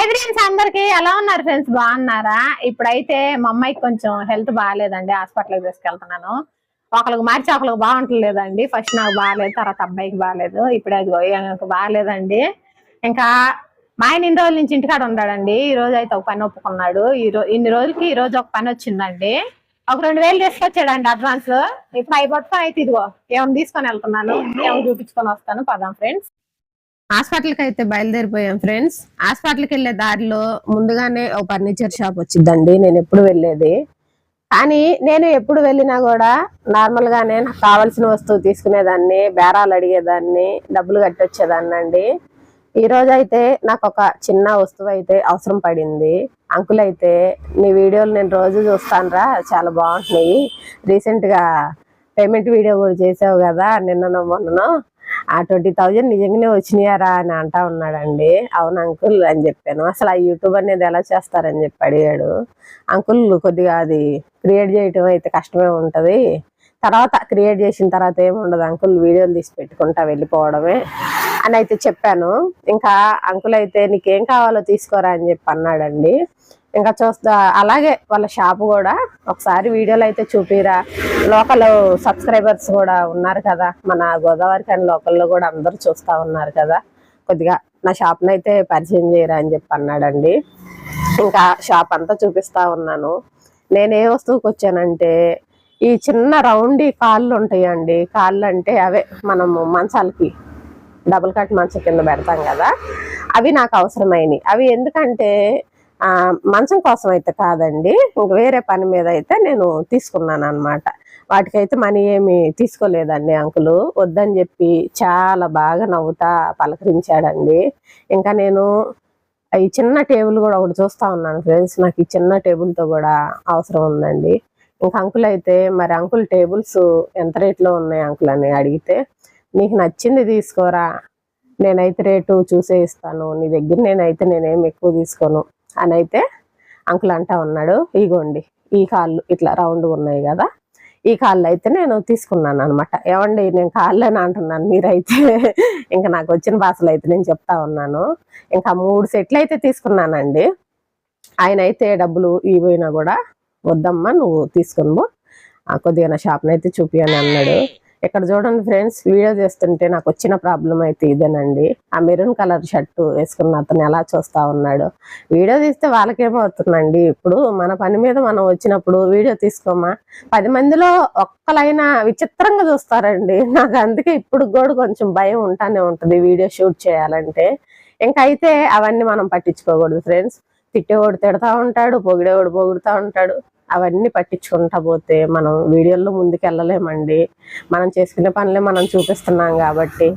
Hi friends అందరికి ఎలా ఉన్నారు ఫ్రెండ్స్ బాగున్నారా? ఇప్పుడైతే మా అమ్మాయికి కొంచెం హెల్త్ బాగాలేదండి హాస్పిటల్కి తీసుకెళ్తున్నాను. ఒకరికి మార్చి ఒకరికి బాగుంటలేదండి. ఫస్ట్ నాకు బాగాలేదు తర్వాత అబ్బాయికి బాగాలేదు. ఇప్పుడు అది నాకు బాగాలేదండి. ఇంకా మా ఆయన ఇన్ని రోజుల నుంచి ఇంటికాడ ఉన్నాడండి. ఈ రోజు అయితే ఒక పని ఒప్పుకున్నాడు. ఈ రోజు ఇన్ని రోజులకి ఈ రోజు ఒక పని వచ్చిందండి. ఒక రెండు వేలు తీసుకొచ్చాడండి అడ్వాన్స్ ఇప్పుడు అవి పట్టుకొని అయితే ఇదిగో ఏమైనా తీసుకొని వెళ్తున్నాను. ఏమైనా చూపించుకొని వస్తాను. పదాం ఫ్రెండ్స్ హాస్పిటల్కి అయితే బయలుదేరిపోయాం ఫ్రెండ్స్. హాస్పిటల్కి వెళ్ళే దారిలో ముందుగానే ఒక ఫర్నిచర్ షాప్ వచ్చిందండి నేను ఎప్పుడు వెళ్ళేది. కానీ నేను ఎప్పుడు వెళ్ళినా కూడా నార్మల్గానే నాకు కావాల్సిన వస్తువు తీసుకునేదాన్ని బేరాలు అడిగేదాన్ని డబ్బులు కట్టొచ్చేదాన్ని అండి ఈరోజు అయితే నాకు ఒక చిన్న వస్తువు అయితే అవసరం పడింది. అంకుల్ అయితే నీ వీడియోలు నేను రోజు చూస్తానురా చాలా బాగుంటున్నాయి. రీసెంట్గా పేమెంట్ వీడియో కూడా చేసావు కదా నిన్ననో మొన్నను. ఆ ట్వంటీ థౌజండ్ నిజంగానే వచ్చినాయారా అని అంటా ఉన్నాడండి. అవును అంకుల్ అని చెప్పాను. అసలు ఆ యూట్యూబ్ అనేది ఎలా చేస్తారని చెప్పి అడిగాడు. అంకుల్ కొద్దిగా అది క్రియేట్ చేయటం అయితే కష్టమే ఉంటుంది. తర్వాత క్రియేట్ చేసిన తర్వాత ఏముండదు అంకుల్ వీడియోలు తీసి పెట్టుకుంటా వెళ్ళిపోవడమే అని అయితే చెప్పాను. ఇంకా అంకుల్ అయితే నీకేం కావాలో తీసుకోరా అని చెప్పి అన్నాడండి. ఇంకా చూస్తా అలాగే వాళ్ళ షాప్ కూడా ఒకసారి వీడియోలు అయితే చూపిరా. లోకల్ సబ్స్క్రైబర్స్ కూడా ఉన్నారు కదా. మన గోదావరి కానీ లోకల్లో కూడా అందరూ చూస్తూ ఉన్నారు కదా. కొద్దిగా నా షాప్ని అయితే పరిచయం చేయరా అని చెప్పి అన్నాడండి. ఇంకా షాప్ అంతా చూపిస్తా ఉన్నాను. నేను ఏ వస్తువుకి వచ్చానంటే ఈ చిన్న రౌండ్ కాళ్ళు ఉంటాయండి. కాళ్ళు అంటే అవే మనము మంచాలకి డబుల్ కట్ మంచం కింద పెడతాం కదా. అవి నాకు అవసరమైనవి అవి ఎందుకంటే మంచం కోసం అయితే కాదండి. ఇంక వేరే పని మీద అయితే నేను తీసుకున్నాను అనమాట వాటికైతే మనీ ఏమి తీసుకోలేదండి అంకులు. వద్దని చెప్పి చాలా బాగా నవ్వుతా పలకరించాడండి. ఇంకా నేను ఈ చిన్న టేబుల్ కూడా ఒకటి చూస్తా ఉన్నాను ఫ్రెండ్స్. నాకు ఈ చిన్న టేబుల్తో కూడా అవసరం ఉందండి. ఇంకా అంకుల్ అయితే మరి అంకుల్ టేబుల్స్ ఎంత రేట్లో ఉన్నాయి అంకుల్? అని అడిగితే నీకు నచ్చింది తీసుకోరా. నేనైతే రేటు చూసే ఇస్తాను. నీ దగ్గర నేనైతే నేనేం ఎక్కువ తీసుకోను. అని అయితే అంకుల్ అంటా ఉన్నాడు. ఇగోండి ఈ కాళ్ళు ఇట్లా రౌండ్ ఉన్నాయి కదా ఈ కాళ్ళు అయితే నేను తీసుకున్నాను అనమాట ఏమండి నేను కాళ్ళు అని అంటున్నాను మీరైతే. ఇంకా నాకు వచ్చిన భాషలు అయితే నేను చెప్తా ఉన్నాను. ఇంకా మూడు సెట్లు అయితే తీసుకున్నానండి. ఆయన అయితే డబ్బులు ఇవైనా కూడా వద్దమ్మా నువ్వు తీసుకుని ఆ కొద్దిగా నా షాప్ని అయితే చూపియని అన్నాడు. ఇక్కడ చూడండి ఫ్రెండ్స్ వీడియో చేస్తుంటే నాకు వచ్చిన ప్రాబ్లం అయితే ఇదేనండి. ఆ మెరూన్ కలర్ షర్ట్ వేసుకున్న అతను ఎలా చూస్తా ఉన్నాడు. వీడియో తీస్తే వాళ్ళకేమవుతుందండి? ఇప్పుడు మన పని మీద మనం వచ్చినప్పుడు వీడియో తీసుకోమా? పది మందిలో ఒక్కలైనా విచిత్రంగా చూస్తారండి. నాకు అందుకే ఇప్పుడు కూడా కొంచెం భయం ఉంటానే ఉంటుంది వీడియో షూట్ చేయాలంటే. ఇంకైతే అయితే అవన్నీ మనం పట్టించుకోకూడదు ఫ్రెండ్స్. తిట్టేవాడు తిడతా ఉంటాడు పొగిడేవాడు పొగుడుతా ఉంటాడు. అవన్నీ పట్టించుకుంటా పోతే మనం వీడియోల్లో ముందుకు వెళ్ళలేమండి మనం చేసుకునే పనులే మనం చూపిస్తున్నాం కాబట్టి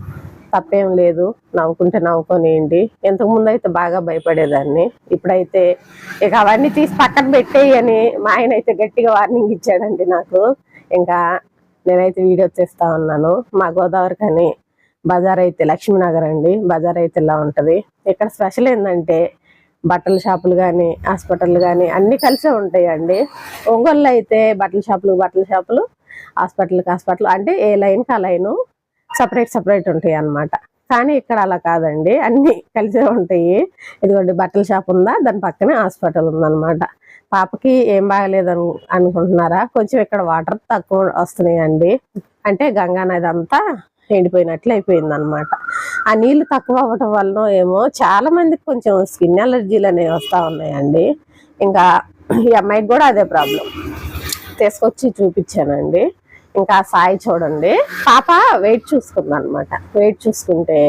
తప్పేం లేదు. నవ్వుకుంటే నవ్వుకొనియండి. ఇంతకుముందు అయితే బాగా భయపడేదాన్ని. ఇప్పుడైతే ఇక అవన్నీ తీసి పక్కన పెట్టేయని మా ఆయన అయితే గట్టిగా వార్నింగ్ ఇచ్చాడండి నాకు. ఇంకా నేనైతే వీడియో చేస్తా ఉన్నాను. మా గోదావరి కానీ బజార్ అయితే లక్ష్మీనగర్ అండి. బజార్ అయితే ఇలా ఉంటది. ఇక్కడ స్పెషల్ ఏంటంటే బట్టల షాపులు కానీ హాస్పిటల్ కానీ అన్ని కలిసే ఉంటాయండి. ఒంగోలు అయితే బట్టల షాపులు బట్టల షాపులు హాస్పిటల్కి హాస్పిటల్ అంటే ఏ లైన్కి ఆ లైను సపరేట్ సపరేట్ ఉంటాయి అన్నమాట కానీ ఇక్కడ అలా కాదండి. అన్ని కలిసే ఉంటాయి. ఇదిగోండి బట్టల షాప్ ఉందా? దాని పక్కనే హాస్పిటల్ ఉందన్నమాట. పాపకి ఏం బాగలేదు అనుకుంటున్నారా? కొంచెం ఇక్కడ వాటర్ తక్కువ వస్తున్నాయండి. అంటే గంగా నది అంతా ఎండిపోయినట్లు అయిపోయింది అనమాట ఆ నీళ్ళు తక్కువ అవ్వటం వలన ఏమో చాలా మందికి కొంచెం స్కిన్ అలర్జీలు అనేవి వస్తూ ఉన్నాయండి. ఇంకా ఈ అమ్మాయికి కూడా అదే ప్రాబ్లం. తీసుకొచ్చి చూపించానండి. ఇంకా సాయి చూడండి. పాప వెయిట్ చూసుకుంది అనమాట వెయిట్ చూసుకుంటే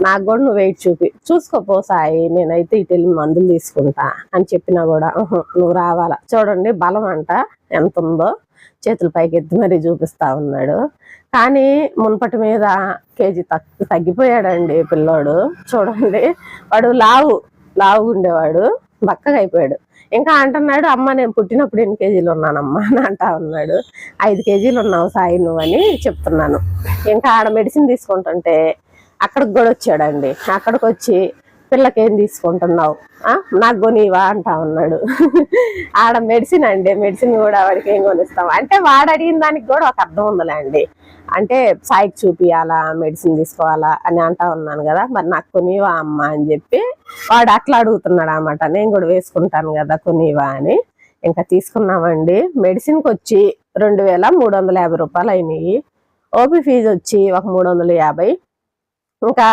నాకు కూడా నువ్వు వెయిట్ చూపి చూసుకోపో సాయి నేనైతే ఇటు వెళ్ళి మందులు తీసుకుంటా అని చెప్పినా కూడా నువ్వు రావాలా? చూడండి బలం అంట ఎంత ఉందో. చేతుల పైకి ఎత్తి మరీ చూపిస్తా ఉన్నాడు. కానీ మున్పటి మీద కేజీ తగ్గి తగ్గిపోయాడండి పిల్లోడు. చూడండి. వాడు లావు లావు ఉండేవాడు. బక్కగా అయిపోయాడు. ఇంకా అంటున్నాడు అమ్మ నేను పుట్టినప్పుడు ఎన్ని కేజీలు ఉన్నానమ్మా? అని అంటా ఉన్నాడు. ఐదు కేజీలు ఉన్నావు సాయి నువ్వు అని చెప్తున్నాను. ఇంకా ఆడ మెడిసిన్ తీసుకుంటుంటే అక్కడికి కూడా వచ్చాడండి. అక్కడికి వచ్చి పిల్లకి ఏం తీసుకుంటున్నావు? ఆ, నాకు కొనివా అంటా ఉన్నాడు. ఆడ మెడిసిన్ అండి. మెడిసిన్ కూడా వాడికి ఏం కొనిస్తాం అంటే వాడు అడిగిన దానికి కూడా ఒక అర్థం ఉందిలే అండి అంటే సాయికి చూపియాలా మెడిసిన్ తీసుకోవాలా అని అంటా ఉన్నాను కదా. మరి నాకు కొనివా అమ్మ అని చెప్పి వాడు అట్లా అడుగుతున్నాడు అనమాట నేను కూడా వేసుకుంటాను కదా కొనివా అని. ఇంకా తీసుకున్నామండి. మెడిసిన్కి వచ్చి రెండు వేల మూడు వందల యాభై రూపాయలు అయినాయి. ఓపీ ఫీజు వచ్చి ఒక మూడు వందల యాభై. ఇంకా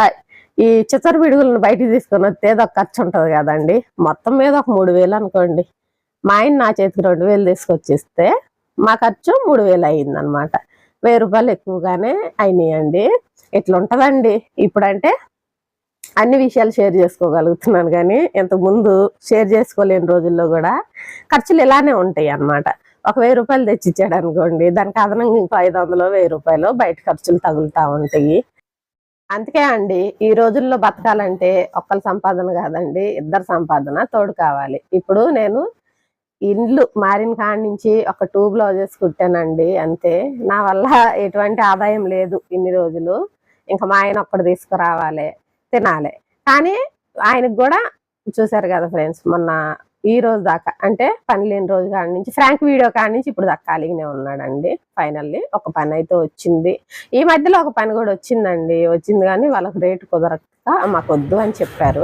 ఈ చిచ్చర పిడుగులను బయటికి తీసుకొని వస్తే ఏదో ఒక ఖర్చు ఉంటుంది కదండి. మొత్తం మీద ఒక మూడు వేలు అనుకోండి. మా ఆయన నా చేతికి రెండు వేలు తీసుకొచ్చిస్తే మా ఖర్చు మూడు వేలు అయిందనమాట వెయ్యి రూపాయలు ఎక్కువగానే అయినాయండి. ఇట్లా ఇప్పుడంటే అన్ని విషయాలు షేర్ చేసుకోగలుగుతున్నాను కానీ ఇంతకు ముందు షేర్ చేసుకోలేని రోజుల్లో కూడా ఖర్చులు ఇలానే ఉంటాయి అన్నమాట ఒక వెయ్యి రూపాయలు తెచ్చి ఇచ్చాడు అనుకోండి దానికి అదనంగా ఇంకో ఐదు వందలు వెయ్యి రూపాయలు బయట ఖర్చులు తగులుతూ ఉంటాయి. అందుకే అండి ఈ రోజుల్లో బతకాలంటే ఒక్కల సంపాదన కాదండి ఇద్దరు సంపాదన తోడు కావాలి. ఇప్పుడు నేను ఇండ్లు మారిన కాడి నుంచి ఒక టూ బ్లౌజెస్ కుట్టానండి అంతే. నా వల్ల ఎటువంటి ఆదాయం లేదు ఇన్ని రోజులు. ఇంకా మా ఆయన ఒక్కడు తీసుకురావాలి తినాలి. కానీ ఆయనకు కూడా చూసారు కదా ఫ్రెండ్స్ మొన్న ఈ రోజు దాకా అంటే పని లేని రోజు కాడి నుంచి ఫ్రాంక్ వీడియో కాడి నుంచి ఇప్పుడు దాకా ఖాళీగానే ఉన్నాడండి. ఫైనల్లీ ఒక పని అయితే వచ్చింది. ఈ మధ్యలో ఒక పని కూడా వచ్చిందండి వచ్చింది కానీ వాళ్ళకి రేటు కుదరక మాకు వద్దు అని చెప్పారు.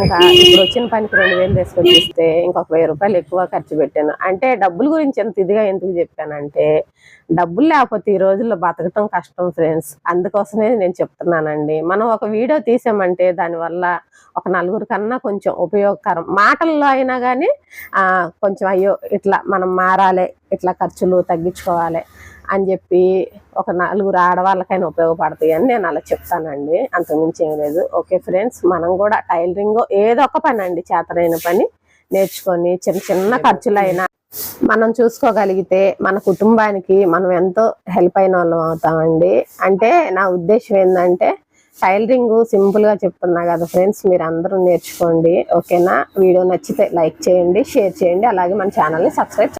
ఇంకా ఇప్పుడు వచ్చిన పనికి రెండు వేలు తీసుకొని ఇస్తే ఇంకొక వెయ్యి రూపాయలు ఎక్కువ ఖర్చు పెట్టాను. అంటే డబ్బుల గురించి ఎంత ఇదిగా ఎందుకు చెప్పానంటే డబ్బులు లేకపోతే ఈ రోజుల్లో బతకటం కష్టం ఫ్రెండ్స్. అందుకోసమే నేను చెప్తున్నానండి. మనం ఒక వీడియో తీసామంటే దానివల్ల ఒక నలుగురు కన్నా కొంచెం ఉపయోగకరం. మాటల్లో అయినా కానీ కొంచెం అయ్యో ఇట్లా మనం మారాలి ఇట్లా ఖర్చులు తగ్గించుకోవాలి అని చెప్పి ఒక నలుగురు ఆడవాళ్ళకైనా ఉపయోగపడతాయి అని నేను అలా చెప్తానండి. అంతకుమించి ఏం లేదు. ఓకే ఫ్రెండ్స్ మనం కూడా టైలరింగ్ ఏదో ఒక పని అండి చేతనైన పని నేర్చుకొని చిన్న చిన్న ఖర్చులైనా మనం చూసుకోగలిగితే మన కుటుంబానికి మనం ఎంతో హెల్ప్ అయిన వాళ్ళం అవుతామండి. అంటే నా ఉద్దేశం ఏంటంటే టైలరింగ్ సింపుల్గా చెప్తున్నా కదా ఫ్రెండ్స్ మీరు అందరూ నేర్చుకోండి. ఓకేనా? వీడియో నచ్చితే లైక్ చేయండి షేర్ చేయండి. అలాగే మన ఛానల్ని సబ్స్క్రైబ్